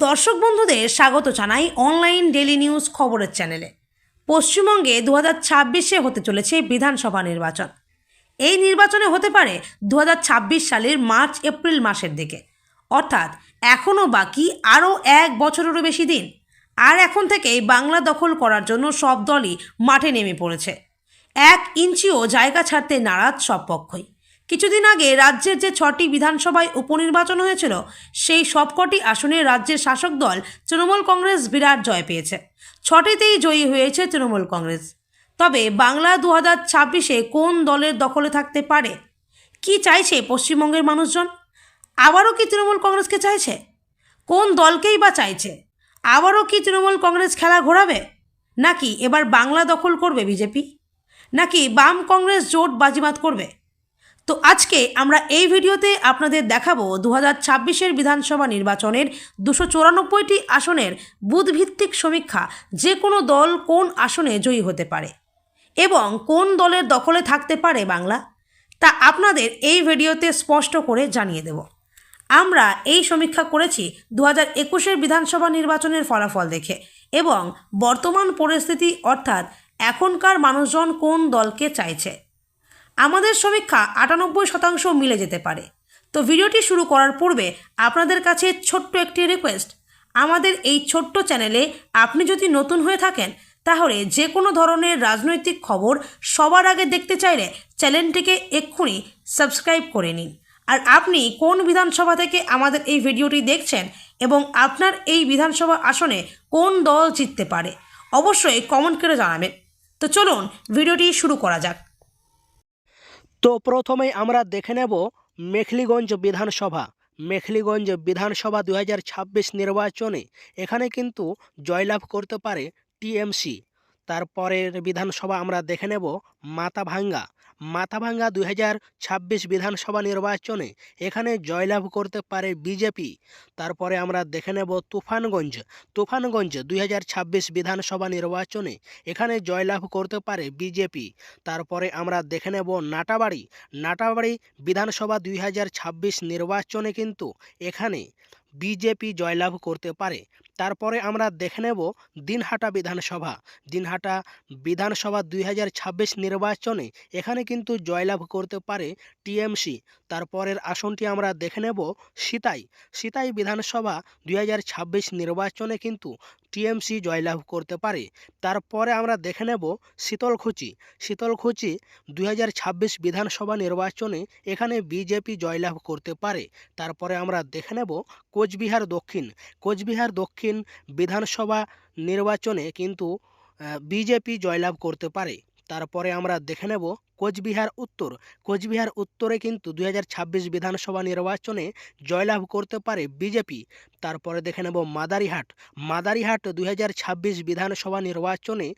দর্শক বন্ধুদের স্বাগত জানাই অনলাইন ডেলি নিউজ খবরের চ্যানেলে। পশ্চিমবঙ্গে দু হাজার ছাব্বিশে হতে চলেছে বিধানসভা নির্বাচন। এই নির্বাচনে হতে পারে দু হাজার ছাব্বিশ সালের মার্চ এপ্রিল মাসের দিকে। অর্থাৎ এখনও বাকি আরও এক বছরেরও বেশি দিন। আর এখন থেকেই বাংলা দখল করার জন্য সব দলই মাঠে নেমে পড়েছে। এক ইঞ্চিও জায়গা ছাড়তে নারাজ সব পক্ষই। কিছুদিন আগে রাজ্যের যে ছটি বিধানসভায় উপনির্বাচন হয়েছিল, সেই সবকটি আসনে রাজ্যের শাসক দল তৃণমূল কংগ্রেস বিরাট জয় পেয়েছে। ছটিতেই জয়ী হয়েছে তৃণমূল কংগ্রেস। তবে বাংলা দু হাজার ছাব্বিশে কোন দলের দখলে থাকতে পারে? কি চাইছে পশ্চিমবঙ্গের মানুষজন? আবারও কি তৃণমূল কংগ্রেসকে চাইছে? কোন দলকেই বা চাইছে? আবারও কি তৃণমূল কংগ্রেস খেলা ঘোরাবে? নাকি এবার বাংলা দখল করবে বিজেপি? নাকি বাম কংগ্রেস জোট বাজিমাত করবে? তো আজকে আমরা এই ভিডিওতে আপনাদের দেখাবো দু হাজার বিধানসভা নির্বাচনের দুশো চুরানব্বইটি আসনের বুথভিত্তিক সমীক্ষা, যে কোনো দল কোন আসনে জয়ী হতে পারে এবং কোন দলের দখলে থাকতে পারে বাংলা, তা আপনাদের এই ভিডিওতে স্পষ্ট করে জানিয়ে দেব। আমরা এই সমীক্ষা করেছি দু হাজার একুশের বিধানসভা নির্বাচনের ফলাফল দেখে এবং বর্তমান পরিস্থিতি অর্থাৎ এখনকার মানুষজন কোন দলকে চাইছে। আমাদের সমীক্ষা আটানব্বই শতাংশ মিলে যেতে পারে। তো ভিডিওটি শুরু করার পূর্বে আপনাদের কাছে ছোট্ট একটি রিকোয়েস্ট আমাদের এই ছোট্ট চ্যানেলে আপনি যদি নতুন হয়ে থাকেন, তাহলে যে কোনো ধরনের রাজনৈতিক খবর সবার আগে দেখতে চাইলে চ্যানেলটিকে এক্ষুনি সাবস্ক্রাইব করে নিন। আর আপনি কোন বিধানসভা থেকে আমাদের এই ভিডিওটি দেখছেন এবং আপনার এই বিধানসভা আসনে কোন দল জিততে পারে, অবশ্যই কমেন্ট করে জানাবেন। তো চলুন, ভিডিওটি শুরু করা যাক। তো প্রথমেই আমরা দেখে নেব মেখলিগঞ্জ বিধানসভা। মেখলিগঞ্জ বিধানসভা দু হাজার ছাব্বিশ নির্বাচনে এখানে কিন্তু জয়লাভ করতে পারে টিএমসি। তারপরের বিধানসভা আমরা দেখে নেব মাথাভাঙ্গা। মাথাভাঙ্গা দুই হাজার ছাব্বিশ বিধানসভা নির্বাচনে এখানে জয়লাভ করতে পারে বিজেপি। তারপরে আমরা দেখে নেব তুফানগঞ্জ। তুফানগঞ্জ দুই হাজার ছাব্বিশ বিধানসভা নির্বাচনে এখানে জয়লাভ করতে পারে বিজেপি। তারপরে আমরা দেখে নেব নাটাবাড়ি। নাটাবাড়ি বিধানসভা দুই হাজার ছাব্বিশ নির্বাচনে কিন্তু এখানে বিজেপি জয়লাভ করতে পারে তারপরে আমরা দেখে নেব দিনহাটা বিধানসভা। দিনহাটা বিধানসভা দুই হাজার ছাব্বিশ নির্বাচনে এখানে কিন্তু জয়লাভ করতে পারে টিএমসি। তারপরের আসনটি আমরা দেখে নেব সিতাই। সিতাই বিধানসভা দুই হাজার ছাব্বিশ নির্বাচনে কিন্তু টিএমসি জয়লাভ করতে পারে। তারপরে আমরা দেখে নেব শীতলকুচি। শীতলকুচি দুই বিধানসভা নির্বাচনে এখানে বিজেপি জয়লাভ করতে পারে। তারপরে আমরা দেখে নেব কোচবিহার দক্ষিণ। কোচবিহার দক্ষিণ বিধানসভা নির্বাচনে কিন্তু বিজেপি জয়লাভ করতে পারে। তারপরে আমরা দেখে নেব কোচবিহার উত্তর। কোচবিহার উত্তরে কিন্তু দুই হাজার ছাব্বিশ বিধানসভা নির্বাচনে জয়লাভ করতে পারে বিজেপি। তারপরে দেখে নেব মাদারিহাট। মাদারিহাট দুই হাজার ছাব্বিশ বিধানসভা নির্বাচনে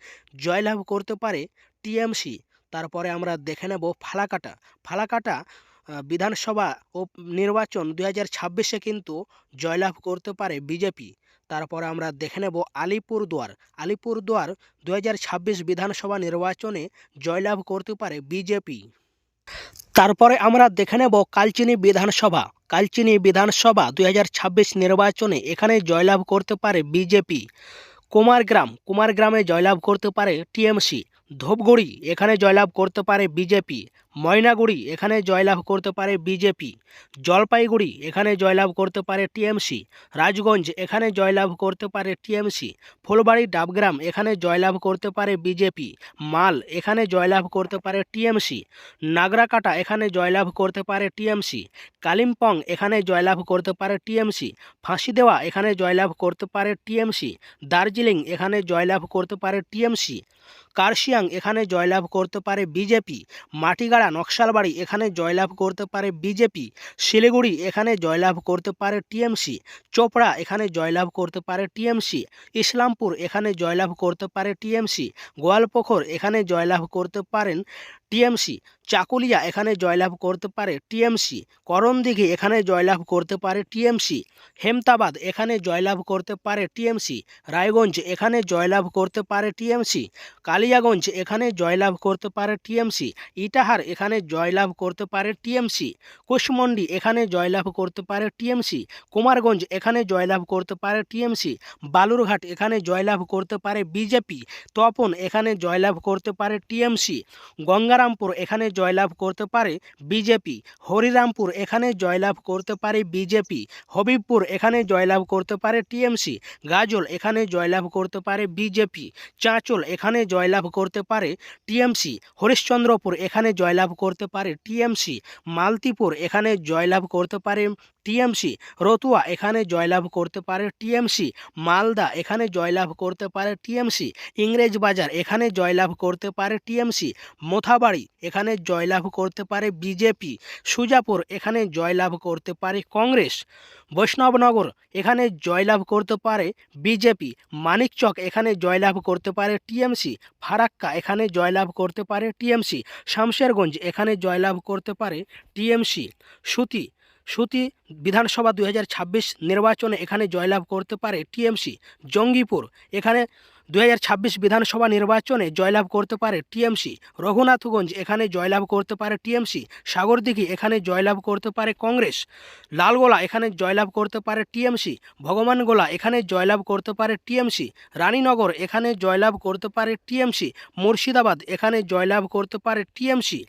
জয়লাভ করতে পারে টিএমসি। তারপরে আমরা দেখে নেব ফালাকাটা। ফালাকাটা বিধানসভা ও নির্বাচন দুই হাজার ছাব্বিশে কিন্তু জয়লাভ করতে পারে বিজেপি। তারপরে আমরা দেখে নেব আলিপুরদুয়ার। আলিপুরদুয়ার দু হাজার ছাব্বিশ বিধানসভা নির্বাচনে জয়লাভ করতে পারে বিজেপি। তারপরে আমরা দেখে নেব কালচিনি বিধানসভা। কালচিনি বিধানসভা দুই হাজার ছাব্বিশ নির্বাচনে এখানে জয়লাভ করতে পারে বিজেপি। কুমারগ্রাম। কুমারগ্রামে জয়লাভ করতে পারে টিএমসি। ধূপগুড়ি এখানে জয়লাভ করতে পারে বিজেপি ময়নাগুড়ি এখানে জয়লাভ করতে পারে বিজেপি জলপাইগুড়ি এখানে জয়লাভ করতে পারে টিএমসি রাজগঞ্জ এখানে জয়লাভ করতে পারে টিএমসি ফুলবাড়ি ডাবগ্রাম এখানে জয়লাভ করতে পারে বিজেপি মাল এখানে জয়লাভ করতে পারে টিএমসি নাগরাকাটা এখানে জয়লাভ করতে পারে টিএমসি কালিম্পং এখানে জয়লাভ করতে পারে টিএমসি ফাঁসি দেওয়া এখানে জয়লাভ করতে পারে টিএমসি দার্জিলিং এখানে জয়লাভ করতে পারে টিএমসি কার্শিয়াং এখানে জয়লাভ করতে পারে বিজেপি মাটিগাড়া নকশালবাড়ি এখানে জয়লাভ করতে পারে বিজেপি শিলিগুড়ি এখানে জয়লাভ করতে পারে টিএমসি চোপড়া এখানে জয়লাভ করতে পারে টিএমসি ইসলামপুর এখানে জয়লাভ করতে পারে টিএমসি গোয়ালপোখর এখানে জয়লাভ করতে পারেন টিএমসি চাকুলিয়া এখানে জয়লাভ করতে পারে টিএমসি করণদিঘি এখানে জয়লাভ করতে পারে টিএমসি হেমতাবাদ এখানে জয়লাভ করতে পারে টিএমসি রায়গঞ্জ এখানে জয়লাভ করতে পারে টিএমসি কালী কালিয়াগঞ্জ এখানে জয়লাভ করতে পারে টিএমসি ইটাহার এখানে জয়লাভ করতে পারে টিএমসি কুশমন্ডি এখানে জয়লাভ করতে পারে টিএমসি কুমারগঞ্জ এখানে জয়লাভ করতে পারে টিএমসি বালুরঘাট এখানে জয়লাভ করতে পারে বিজেপি তপন এখানে জয়লাভ করতে পারে টিএমসি গঙ্গারামপুর এখানে জয়লাভ করতে পারে বিজেপি হরিরামপুর এখানে জয়লাভ করতে পারে বিজেপি হবিবপুর এখানে জয়লাভ করতে পারে টিএমসি গাজল এখানে জয়লাভ করতে পারে বিজেপি চাঁচল এখানে জয়লাভ করতে পারে টিএমসি। হরিশ্চন্দ্রপুর এখানে জয়লাভ করতে পারে টিএমসি। মালতিপুর এখানে জয়লাভ করতে পারে টিএমসি। রতুয়া এখানে জয়লাভ করতে পারে টিএমসি। মালদা এখানে জয়লাভ করতে পারে টিএমসি। ইংরেজ বাজার এখানে জয়লাভ করতে পারে টিএমসি। মোথাবাড়ি এখানে জয়লাভ করতে পারে বিজেপি। সুজাপুর এখানে জয়লাভ করতে পারে কংগ্রেস। বৈষ্ণবনগর এখানে জয়লাভ করতে পারে বিজেপি। মানিকচক এখানে জয়লাভ করতে পারে টিএমসি। ফারাক্কা এখানে জয়লাভ করতে পারে টিএমসি। শামশেরগঞ্জ এখানে জয়লাভ করতে পারে টিএমসি। সুতি সুতি বিধানসভা দুই হাজার ছাব্বিশ নির্বাচনে এখানে জয়লাভ করতে পারে টিএমসি। জঙ্গিপুর, এখানে দুই হাজার ছাব্বিশ বিধানসভা নির্বাচনে জয়লাভ করতে পারে টিএমসি। রঘুনাথগঞ্জ, এখানে জয়লাভ করতে পারে টিএমসি। সাগরদিঘি, এখানে জয়লাভ করতে পারে কংগ্রেস। লালগোলা, এখানে জয়লাভ করতে পারে টিএমসি। ভগবানগোলা, এখানে জয়লাভ করতে পারে টিএমসি। রানীনগর, এখানে জয়লাভ করতে পারে টিএমসি। মুর্শিদাবাদ, এখানে জয়লাভ করতে পারে টিএমসি।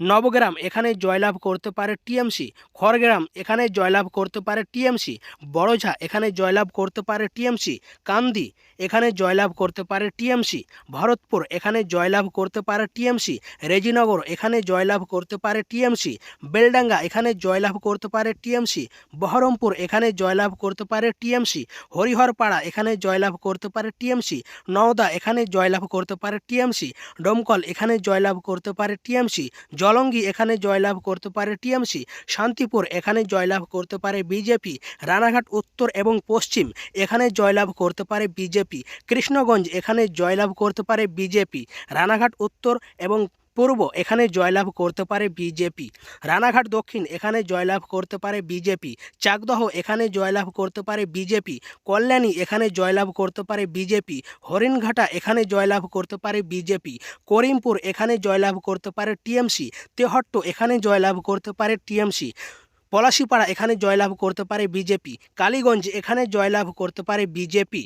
নবগ্রাম এখানে জয়লাভ করতে পারে টিএমসি খড়গ্রাম এখানে জয়লাভ করতে পারে টিএমসি বড়ঝা এখানে জয়লাভ করতে পারে টিএমসি কান্দি এখানে জয়লাভ করতে পারে টিএমসি ভরতপুর এখানে জয়লাভ করতে পারে টিএমসি রেজিনগর এখানে জয়লাভ করতে পারে টিএমসি বেলডাঙ্গা এখানে জয়লাভ করতে পারে টিএমসি বহরমপুর এখানে জয়লাভ করতে পারে টিএমসি হরিহরপাড়া এখানে জয়লাভ করতে পারে টিএমসি নওদা এখানে জয়লাভ করতে পারে টিএমসি ডমকল এখানে জয়লাভ করতে পারে টিএমসি জলঙ্গি এখানে জয়লাভ করতে পারে টিএমসি, শান্তিপুর এখানে জয়লাভ করতে পারে বিজেপি, রানাঘাট উত্তর এবং পশ্চিম এখানে জয়লাভ করতে পারে বিজেপি, কৃষ্ণগঞ্জ এখানে জয়লাভ করতে পারে বিজেপি, রানাঘাট উত্তর এবং পূর্ব এখানে জয়লাভ করতে পারে বিজেপি। রানাঘাট দক্ষিণ এখানে জয়লাভ করতে পারে বিজেপি। চাকদহ এখানে জয়লাভ করতে পারে বিজেপি। কল্যাণী এখানে জয়লাভ করতে পারে বিজেপি। হরিণঘাটা এখানে জয়লাভ করতে পারে বিজেপি। করিমপুর এখানে জয়লাভ করতে পারে টিএমসি। তেহট্ট এখানে জয়লাভ করতে পারে টিএমসি। পলাশিপাড়া এখানে জয়লাভ করতে পারে বিজেপি। কালীগঞ্জ এখানে জয়লাভ করতে পারে বিজেপি।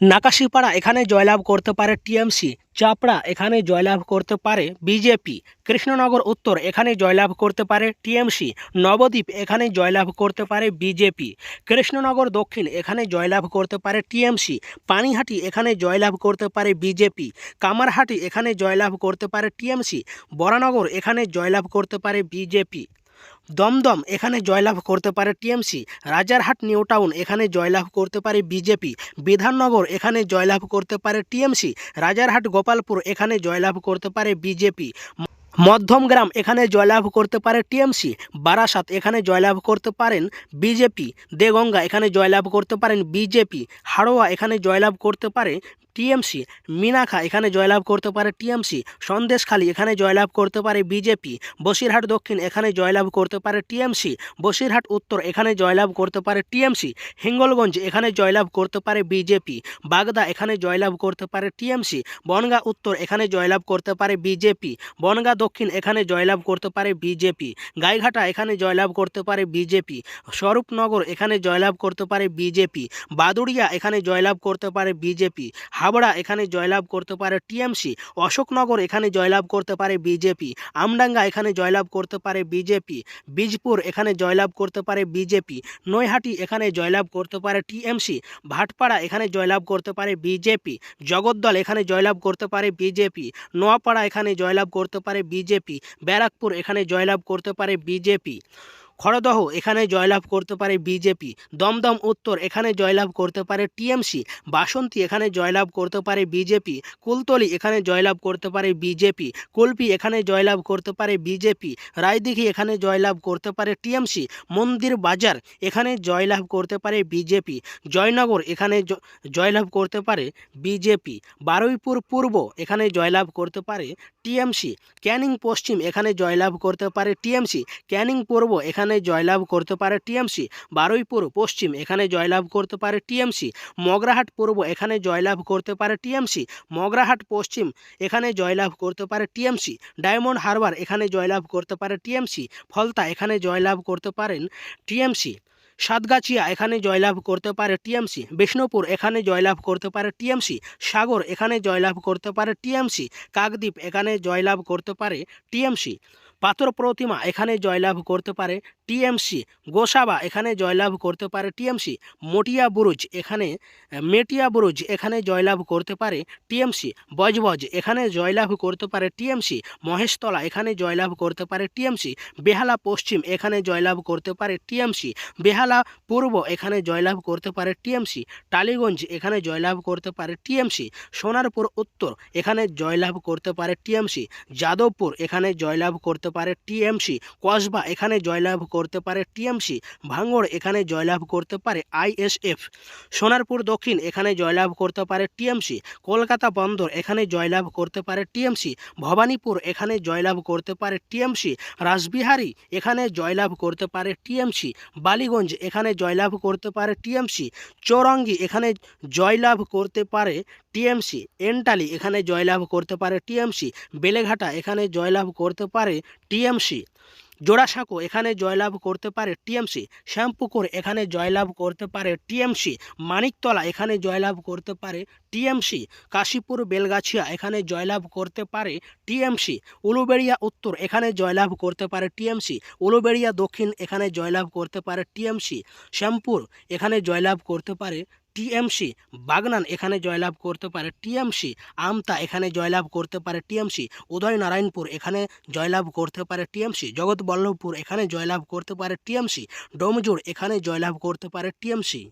নাকাশিপাড়া এখানে জয়লাভ করতে পারে টিএমসি, চাপড়া এখানে জয়লাভ করতে পারে বিজেপি, কৃষ্ণনগর উত্তর এখানে জয়লাভ করতে পারে টিএমসি, নবদ্বীপ এখানে জয়লাভ করতে পারে বিজেপি, কৃষ্ণনগর দক্ষিণ এখানে জয়লাভ করতে পারে টিএমসি, পানিহাটি এখানে জয়লাভ করতে পারে বিজেপি, কামারহাটি এখানে জয়লাভ করতে পারে টিএমসি, বরানগর এখানে জয়লাভ করতে পারে বিজেপি। দমদম, এখানে জয়লাভ করতে পারে টিএমসি। রাজারহাট, নিউ টাউন, এখানে জয়লাভ করতে পারে বিজেপি। বিধাননগর, এখানে জয়লাভ করতে পারে টিএমসি। রাজারহাট, গোপালপুর, এখানে জয়লাভ করতে পারে বিজেপি। মধ্যমগ্রাম এখানে জয়লাভ করতে পারে টিএমসি। বারাসাত, এখানে জয়লাভ করতে পারেন বিজেপি। দেগঙ্গা, এখানে জয়লাভ করতে পারেন বিজেপি। হাড়োয়া, এখানে জয়লাভ করতে পারে টিএমসি মিনাখা এখানে জয়লাভ করতে পারে টিএমসি সন্দেশখালী এখানে জয়লাভ করতে পারে বিজেপি বসিরহাট দক্ষিণ এখানে জয়লাভ করতে পারে টিএমসি বসিরহাট উত্তর এখানে জয়লাভ করতে পারে টিএমসি হিঙ্গলগঞ্জ এখানে জয়লাভ করতে পারে বিজেপি বাগদা এখানে জয়লাভ করতে পারে টিএমসি বনগা উত্তর এখানে জয়লাভ করতে পারে বিজেপি বনগা দক্ষিণ এখানে জয়লাভ করতে পারে বিজেপি গাইঘাটা এখানে জয়লাভ করতে পারে বিজেপি স্বরূপনগর এখানে জয়লাভ করতে পারে বিজেপি বাদুড়িয়া এখানে জয়লাভ করতে পারে বিজেপি হাবড়া এখানে জয়লাভ করতে পারে টিএমসি, অশোকনগর এখানে জয়লাভ করতে পারে বিজেপি, আমডাঙ্গা এখানে জয়লাভ করতে পারে বিজেপি, বীজপুর এখানে জয়লাভ করতে পারে বিজেপি, নৈহাটি এখানে জয়লাভ করতে পারে টিএমসি, ভাটপাড়া এখানে জয়লাভ করতে পারে বিজেপি, জগদ্দল এখানে জয়লাভ করতে পারে বিজেপি, নোয়াপাড়া এখানে জয়লাভ করতে পারে বিজেপি, ব্যারাকপুর এখানে জয়লাভ করতে পারে বিজেপি। খড়দহ এখানে জয়লাভ করতে পারে বিজেপি দমদম উত্তর এখানে জয়লাভ করতে পারে টিএমসি বাসন্তী এখানে জয়লাভ করতে পারে বিজেপি কুলতলি এখানে জয়লাভ করতে পারে বিজেপি কুলপি এখানে জয়লাভ করতে পারে বিজেপি রায়দিঘি এখানে জয়লাভ করতে পারে টিএমসি মন্দির বাজার এখানে জয়লাভ করতে পারে বিজেপি জয়নগর এখানে জয়লাভ করতে পারে বিজেপি বারুইপুর পূর্ব এখানে জয়লাভ করতে পারে টিএমসি ক্যানিং পশ্চিম এখানে জয়লাভ করতে পারে টিএমসি ক্যানিং পূর্ব এখানে এখানে জয়লাভ করতে পারে টিএমসি বারুইপুর পশ্চিম এখানে জয়লাভ করতে পারে টিএমসি মগরাহাট পূর্ব এখানে জয়লাভ করতে পারে টিএমসি মগরাহাট পশ্চিম এখানে জয়লাভ করতে পারে টিএমসি ডায়মন্ড হারবার এখানে জয়লাভ করতে পারে টিএমসি ফলতা এখানে জয়লাভ করতে পারেন টিএমসি সাতগাছিয়া এখানে জয়লাভ করতে পারে টিএমসি বিষ্ণুপুর এখানে জয়লাভ করতে পারে টিএমসি সাগর এখানে জয়লাভ করতে পারে টিএমসি কাকদ্বীপ এখানে জয়লাভ করতে পারে টিএমসি পাথর প্রতিমা এখানে জয়লাভ করতে পারে টিএমসি গোসাবা এখানে জয়লাভ করতে পারে টিএমসি মটিয়া বুরুজ এখানে মেটিয়া বুরুজ এখানে জয়লাভ করতে পারে টিএমসি বজবজ এখানে জয়লাভ করতে পারে টিএমসি মহেশতলা এখানে জয়লাভ করতে পারে টিএমসি বেহালা পশ্চিম এখানে জয়লাভ করতে পারে টিএমসি বেহালা পূর্ব এখানে জয়লাভ করতে পারে টিএমসি টালিগঞ্জ এখানে জয়লাভ করতে পারে টিএমসি সোনারপুর উত্তর এখানে জয়লাভ করতে পারে টিএমসি যাদবপুর এখানে জয়লাভ করতে পারে টিএমসি। কসবা এখানে জয়লাভ করতে পারে টিএমসি। ভাঙড় এখানে জয়লাভ করতে পারে আইএসএফ। সোনারপুর দক্ষিণ এখানে জয়লাভ করতে পারে টিএমসি। কলকাতা বন্দর এখানে জয়লাভ করতে পারে টিএমসি। ভবানীপুর এখানে জয়লাভ করতে পারে টিএমসি। রাসবিহারী এখানে জয়লাভ করতে পারে টিএমসি। বালিগঞ্জ এখানে জয়লাভ করতে পারে টিএমসি। চৌরঙ্গি এখানে জয়লাভ করতে পারে টিএমসি, এন্টালি এখানে জয়লাভ করতে পারে টিএমসি, বেলেঘাটা এখানে জয়লাভ করতে পারে টিএমসি, জোড়াসাঁকো এখানে জয়লাভ করতে পারে টিএমসি, শ্যামপুকুর এখানে জয়লাভ করতে পারে টিএমসি, মানিকতলা এখানে জয়লাভ করতে পারে টিএমসি, কাশীপুর, বেলগাছিয়া এখানে জয়লাভ করতে পারে টিএমসি, উলুবেড়িয়া, উত্তর এখানে জয়লাভ করতে পারে টিএমসি, উলুবেড়িয়া, দক্ষিণ এখানে জয়লাভ করতে পারে টিএমসি, শ্যামপুর এখানে জয়লাভ করতে পারে টিএমসি। বাগনান এখানে জয়লাভ করতে পারে টিএমসি। আমতা এখানে জয়লাভ করতে পারে টিএমসি। উদয়নারায়ণপুর এখানে জয়লাভ করতে পারে টিএমসি। জগৎবল্লভপুর এখানে জয়লাভ করতে পারে টিএমসি। ডোমজুড় এখানে জয়লাভ করতে পারে টিএমসি।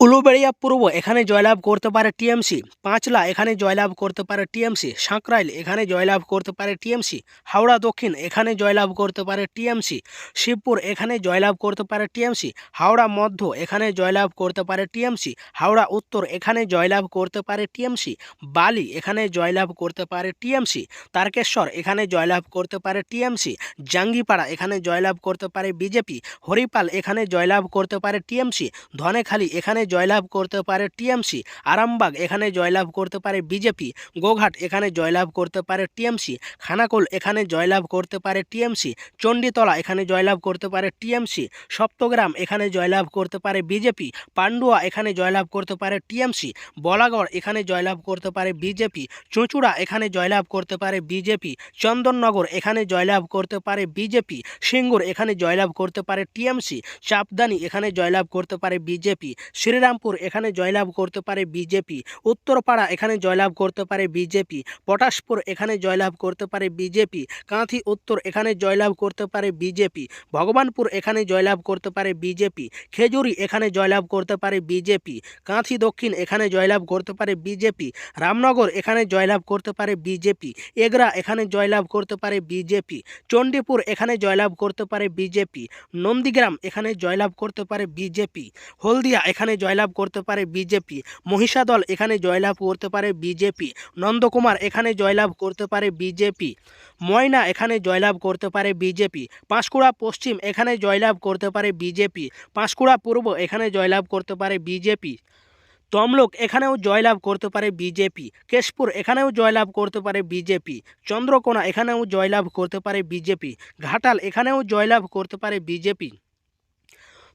উলুবেড়িয়া পূর্ব এখানে জয়লাভ করতে পারে টিএমসি পাঁচলা এখানে জয়লাভ করতে পারে টিএমসি সাঁকরাইল এখানে জয়লাভ করতে পারে টিএমসি হাওড়া দক্ষিণ এখানে জয়লাভ করতে পারে টিএমসি শিবপুর এখানে জয়লাভ করতে পারে টিএমসি হাওড়া মধ্য এখানে জয়লাভ করতে পারে টিএমসি হাওড়া উত্তর এখানে জয়লাভ করতে পারে টিএমসি বালি এখানে জয়লাভ করতে পারে টিএমসি তারকেশ্বর এখানে জয়লাভ করতে পারে টিএমসি জাঙ্গিপাড়া এখানে জয়লাভ করতে পারে বিজেপি হরিপাল এখানে জয়লাভ করতে পারে টিএমসি ধনেখালি এখানে জয়লাভ করতে পারে টিএমসি আরামবাগ এখানে জয়লাভ করতে পারে বিজেপি গোঘাট এখানে জয়লাভ করতে পারে টিএমসি খানাকোল এখানে জয়লাভ করতে পারে টিএমসি চণ্ডীতলা এখানে জয়লাভ করতে পারে টিএমসি সপ্তগ্রাম এখানে জয়লাভ করতে পারে বিজেপি পান্ডুয়া এখানে জয়লাভ করতে পারে টিএমসি বলাগড় এখানে জয়লাভ করতে পারে বিজেপি চুঁচুড়া এখানে জয়লাভ করতে পারে বিজেপি চন্দননগর এখানে জয়লাভ করতে পারে বিজেপি সিঙ্গুর এখানে জয়লাভ করতে পারে টিএমসি চাপদানি এখানে জয়লাভ করতে পারে বিজেপি শ্রীরামপুর এখানে জয়লাভ করতে পারে বিজেপি উত্তরপাড়া এখানে জয়লাভ করতে পারে বিজেপি পটাশপুর এখানে জয়লাভ করতে পারে বিজেপি কাঁথি উত্তর এখানে জয়লাভ করতে পারে বিজেপি ভগবানপুর এখানে জয়লাভ করতে পারে বিজেপি খেজুরি এখানে জয়লাভ করতে পারে বিজেপি কাঁথি দক্ষিণ এখানে জয়লাভ করতে পারে বিজেপি রামনগর এখানে জয়লাভ করতে পারে বিজেপি এগরা এখানে জয়লাভ করতে পারে বিজেপি চণ্ডীপুর এখানে জয়লাভ করতে পারে বিজেপি নন্দীগ্রাম এখানে জয়লাভ করতে পারে বিজেপি হলদিয়া এখানে জয়লাভ করতে পারে বিজেপি মহিষাদল এখানে জয়লাভ করতে পারে বিজেপি নন্দকুমার এখানে জয়লাভ করতে পারে বিজেপি ময়না এখানে জয়লাভ করতে পারে বিজেপি পাঁশকুড়া পশ্চিম এখানে জয়লাভ করতে পারে বিজেপি পাঁশকুড়া পূর্ব এখানে জয়লাভ করতে পারে বিজেপি তমলুক এখানেও জয়লাভ করতে পারে বিজেপি কেশপুর এখানেও জয়লাভ করতে পারে বিজেপি চন্দ্রকোনা এখানেও জয়লাভ করতে পারে বিজেপি ঘাটাল এখানেও জয়লাভ করতে পারে বিজেপি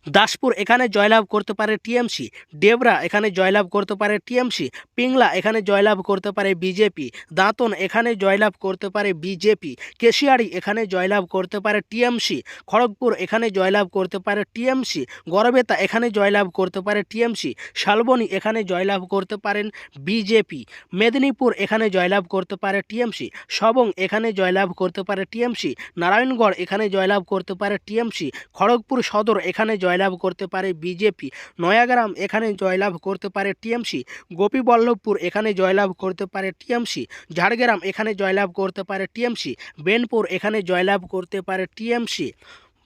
দাসপুর এখানে জয়লাভ করতে পারে টিএমসি ডেবরা এখানে জয়লাভ করতে পারে টিএমসি পিংলা এখানে জয়লাভ করতে পারে বিজেপি দাঁতন এখানে জয়লাভ করতে পারে বিজেপি কেশিয়াড়ি এখানে জয়লাভ করতে পারে টিএমসি খড়গপুর এখানে জয়লাভ করতে পারে টিএমসি গড়বেতা এখানে জয়লাভ করতে পারে টিএমসি শালবনী এখানে জয়লাভ করতে পারেন বিজেপি মেদিনীপুর এখানে জয়লাভ করতে পারে টিএমসি সবং এখানে জয়লাভ করতে পারে টিএমসি নারায়ণগড় এখানে জয়লাভ করতে পারে টিএমসি খড়গপুর সদর এখানে জয়লাভ করতে পারে বিজেপি। নয়াগ্রাম, এখানে জয়লাভ করতে পারে টিএমসি। গোপীবল্লভপুর, এখানে জয়লাভ করতে পারে টিএমসি। ঝাড়গ্রাম, এখানে জয়লাভ করতে পারে টিএমসি। বেনপুর, এখানে জয়লাভ করতে পারে টিএমসি।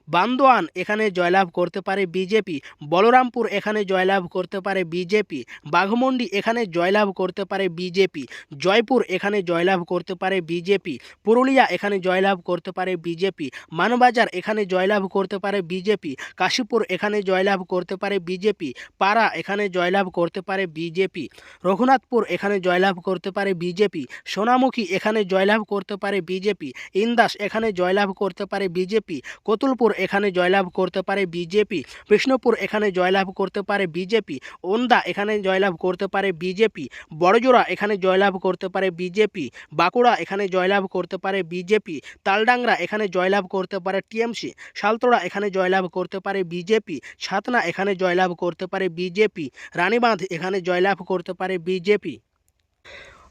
বান্দোয়ান এখানে জয়লাভ করতে পারে বিজেপি বলরামপুর এখানে জয়লাভ করতে পারে বিজেপি বাঘমুন্ডি এখানে জয়লাভ করতে পারে বিজেপি জয়পুর এখানে জয়লাভ করতে পারে বিজেপি পুরুলিয়া এখানে জয়লাভ করতে পারে বিজেপি মানবাজার এখানে জয়লাভ করতে পারে বিজেপি কাশীপুর এখানে জয়লাভ করতে পারে বিজেপি পাড়া এখানে জয়লাভ করতে পারে বিজেপি রঘুনাথপুর এখানে জয়লাভ করতে পারে বিজেপি সোনামুখী এখানে জয়লাভ করতে পারে বিজেপি ইন্দাস এখানে জয়লাভ করতে পারে বিজেপি কতুলপুর এখানে জয়লাভ করতে পারে বিজেপি, বিষ্ণুপুর এখানে জয়লাভ করতে পারে বিজেপি, ওন্দা এখানে জয়লাভ করতে পারে বিজেপি, বড়জোড়া এখানে জয়লাভ করতে পারে বিজেপি, বাঁকুড়া এখানে জয়লাভ করতে পারে বিজেপি, তালডাংরা এখানে জয়লাভ করতে পারে টিএমসি সালতোড়া এখানে জয়লাভ করতে পারে বিজেপি, ছাতনা এখানে জয়লাভ করতে পারে বিজেপি, রানীবাঁধ এখানে জয়লাভ করতে পারে বিজেপি।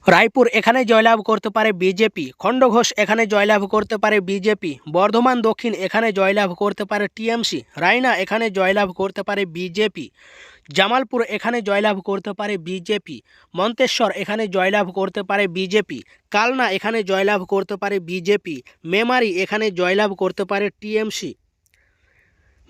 রায়পুর এখানে জয়লাভ করতে পারে বিজেপি, খণ্ডঘোষ এখানে জয়লাভ করতে পারে বিজেপি, বর্ধমান দক্ষিণ এখানে জয়লাভ করতে পারে টিএমসি, রায়না এখানে জয়লাভ করতে পারে বিজেপি, জামালপুর এখানে জয়লাভ করতে পারে বিজেপি, মন্তেশ্বর এখানে জয়লাভ করতে পারে বিজেপি, কালনা এখানে জয়লাভ করতে পারে বিজেপি, মেমারি এখানে জয়লাভ করতে পারে টিএমসি।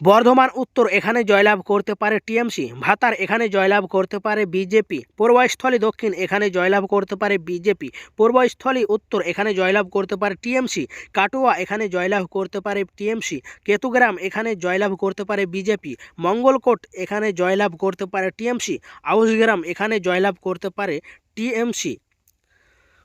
বর্ধমান উত্তর এখানে জয়লাভ করতে পারে টিএমসি, ভাতার এখানে জয়লাভ করতে পারে বিজেপি পূর্বস্থলী দক্ষিণ এখানে জয়লাভ করতে পারে বিজেপি পূর্বস্থলী উত্তর এখানে জয়লাভ করতে পারে টিএমসি, কাটোয়া এখানে জয়লাভ করতে পারে টিএমসি, কেতুগ্রাম এখানে জয়লাভ করতে পারে বিজেপি, মঙ্গলকোট এখানে জয়লাভ করতে পারে টিএমসি, আউসগ্রাম এখানে জয়লাভ করতে পারে টিএমসি,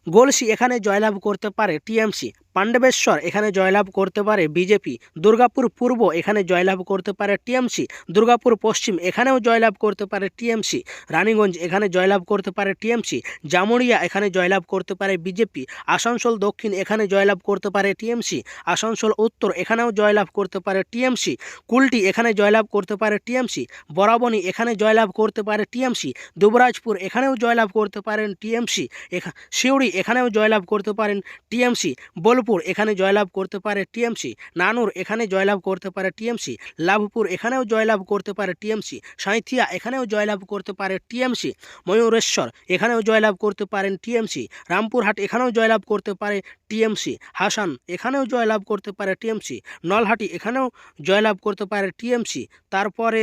গোলসি এখানে জয়লাভ করতে পারে টিএমসি পাণ্ডবেশ্বর এখানে জয়লাভ করতে পারে বিজেপি দুর্গাপুর পূর্ব এখানে জয়লাভ করতে পারে টিএমসি দুর্গাপুর পশ্চিম এখানেও জয়লাভ করতে পারে টিএমসি রানীগঞ্জ এখানে জয়লাভ করতে পারে টিএমসি জামুরিয়া এখানে জয়লাভ করতে পারে বিজেপি আসানসোল দক্ষিণ এখানে জয়লাভ করতে পারে টিএমসি আসানসোল উত্তর এখানেও জয়লাভ করতে পারে টিএমসি কুলটি এখানে জয়লাভ করতে পারে টিএমসি বরাবনী এখানে জয়লাভ করতে পারে টিএমসি দুবরাজপুর এখানেও জয়লাভ করতে পারেন টিএমসি এখা সিউড়ি এখানেও জয়লাভ করতে পারেন টিএমসি বোলপুর এখানে জয়লাভ করতে পারে টিএমসি, নানুর এখানে জয়লাভ করতে পারে টিএমসি, লাভপুর এখানেও জয়লাভ করতে পারে টিএমসি সাঁথিয়া এখানেও জয়লাভ করতে পারে টিএমসি, ময়ূরেশ্বর এখানেও জয়লাভ করতে পারেন টিএমসি, রামপুরহাট এখানেও জয়লাভ করতে পারে টিএমসি, হাসান এখানেও জয়লাভ করতে পারে টিএমসি, নলহাটি এখানেও জয়লাভ করতে পারে টিএমসি, তারপরে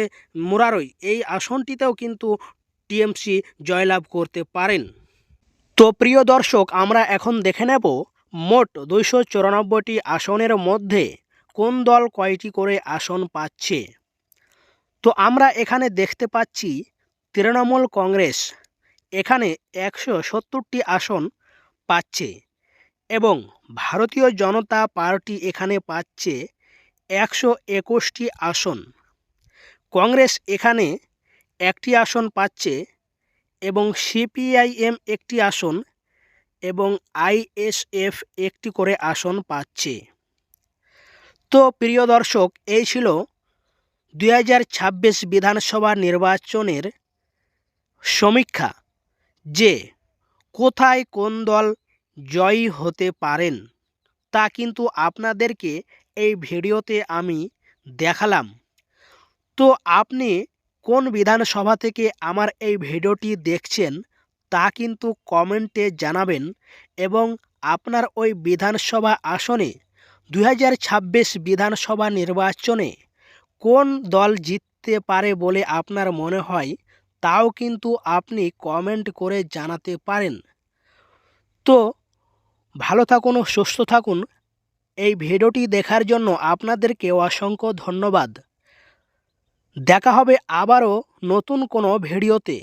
মুরারই এই আসনটিতেও কিন্তু টিএমসি জয়লাভ করতে পারেন। তো প্রিয় দর্শক, আমরা এখন দেখে নেব মোট দুইশো চুরানব্বইটি আসনের মধ্যে কোন দল কয়টি করে আসন পাচ্ছে? তো আমরা এখানে দেখতে পাচ্ছি তৃণমূল কংগ্রেস এখানে একশো সত্তরটি আসন পাচ্ছে এবং ভারতীয় জনতা পার্টি এখানে পাচ্ছে একশো একুশটি আসন। কংগ্রেস এখানে একটি আসন পাচ্ছে এবং সিপিআইএম একটি আসন এবং আইএসএফ একটি করে আসন পাচ্ছে। তো প্রিয় দর্শক, এই ছিল দুই হাজার ছাব্বিশ বিধানসভা নির্বাচনের সমীক্ষা যে কোথায় কোন দল জয়ী হতে পারেন তা কিন্তু আপনাদেরকে এই ভিডিওতে আমি দেখালাম। তো আপনি কোন বিধানসভা থেকে আমার এই ভিডিওটি দেখছেন তা কিন্তু কমেন্টে জানাবেন এবং আপনার ওই বিধানসভা আসনে দু হাজার ছাব্বিশ বিধানসভা নির্বাচনে কোন দল জিততে পারে বলে আপনার মনে হয় তাও কিন্তু আপনি কমেন্ট করে জানাতে পারেন। তো ভালো থাকুন সুস্থ থাকুন। এই ভিডিওটি দেখার জন্য আপনাদেরকে অসংখ্য ধন্যবাদ। দেখা হবে আবারও নতুন কোনো ভিডিওতে।